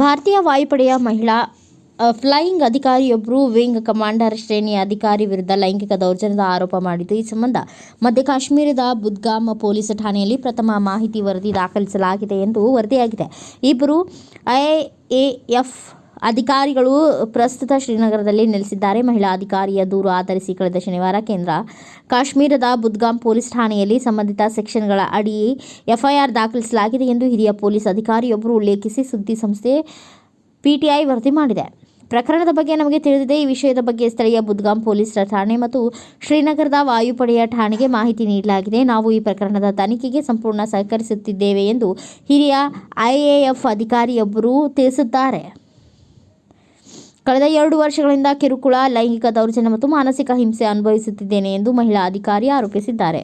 ಭಾರತೀಯ ವಾಯುಪಡೆಯ ಮಹಿಳಾ ಫ್ಲೈಯಿಂಗ್ ಅಧಿಕಾರಿಯೊಬ್ಬರು ವಿಂಗ್ ಕಮಾಂಡರ್ ಶ್ರೇಣಿಯ ಅಧಿಕಾರಿ ವಿರುದ್ಧ ಲೈಂಗಿಕ ದೌರ್ಜನ್ಯದ ಆರೋಪ ಮಾಡಿದ್ದು, ಈ ಸಂಬಂಧ ಮಧ್ಯ ಕಾಶ್ಮೀರದ ಬುದ್ಗಾಮ್ ಪೊಲೀಸ್ ಠಾಣೆಯಲ್ಲಿ ಪ್ರಥಮ ಮಾಹಿತಿ ವರದಿ ದಾಖಲಿಸಲಾಗಿದೆ ಎಂದು ವರದಿಯಾಗಿದೆ. ಇಬ್ಬರು ಐಎಎಫ್ ಅಧಿಕಾರಿಗಳು ಪ್ರಸ್ತುತ ಶ್ರೀನಗರದಲ್ಲಿ ನೆಲೆಸಿದ್ದಾರೆ. ಮಹಿಳಾ ಅಧಿಕಾರಿಯ ದೂರು ಆಧರಿಸಿ ಕಳೆದ ಶನಿವಾರ ಕೇಂದ್ರ ಕಾಶ್ಮೀರದ ಬುದ್ಗಾಮ್ ಪೊಲೀಸ್ ಠಾಣೆಯಲ್ಲಿ ಸಂಬಂಧಿತ ಸೆಕ್ಷನ್ಗಳ ಅಡಿ ಎಫ್ಐಆರ್ ದಾಖಲಿಸಲಾಗಿದೆ ಎಂದು ಹಿರಿಯ ಪೊಲೀಸ್ ಅಧಿಕಾರಿಯೊಬ್ಬರು ಉಲ್ಲೇಖಿಸಿ ಸುದ್ದಿ ಸಂಸ್ಥೆ ಪಿಟಿಐ ವರದಿ ಮಾಡಿದೆ. ಪ್ರಕರಣದ ಬಗ್ಗೆ ನಮಗೆ ತಿಳಿದಿದೆ. ಈ ವಿಷಯದ ಬಗ್ಗೆ ಸ್ಥಳೀಯ ಬುದ್ಗಾಮ್ ಪೊಲೀಸ್ ಠಾಣೆ ಮತ್ತು ಶ್ರೀನಗರದ ವಾಯುಪಡೆಯ ಠಾಣೆಗೆ ಮಾಹಿತಿ ನೀಡಲಾಗಿದೆ. ನಾವು ಈ ಪ್ರಕರಣದ ತನಿಖೆಗೆ ಸಂಪೂರ್ಣ ಸಹಕರಿಸುತ್ತಿದ್ದೇವೆ ಎಂದು ಹಿರಿಯ ಐಎಎಫ್ ಅಧಿಕಾರಿಯೊಬ್ಬರು ತಿಳಿಸಿದ್ದಾರೆ. ಕಳೆದ ಎರಡು ವರ್ಷಗಳಿಂದ ಕಿರುಕುಳ ಲೈಂಗಿಕ ದೌರ್ಜನ್ಯ ಮತ್ತು ಮಾನಸಿಕ ಹಿಂಸೆ ಅನುಭವಿಸುತ್ತಿದ್ದೇನೆ ಎಂದು ಮಹಿಳಾ ಅಧಿಕಾರಿ ಆರೋಪಿಸಿದ್ದಾರೆ.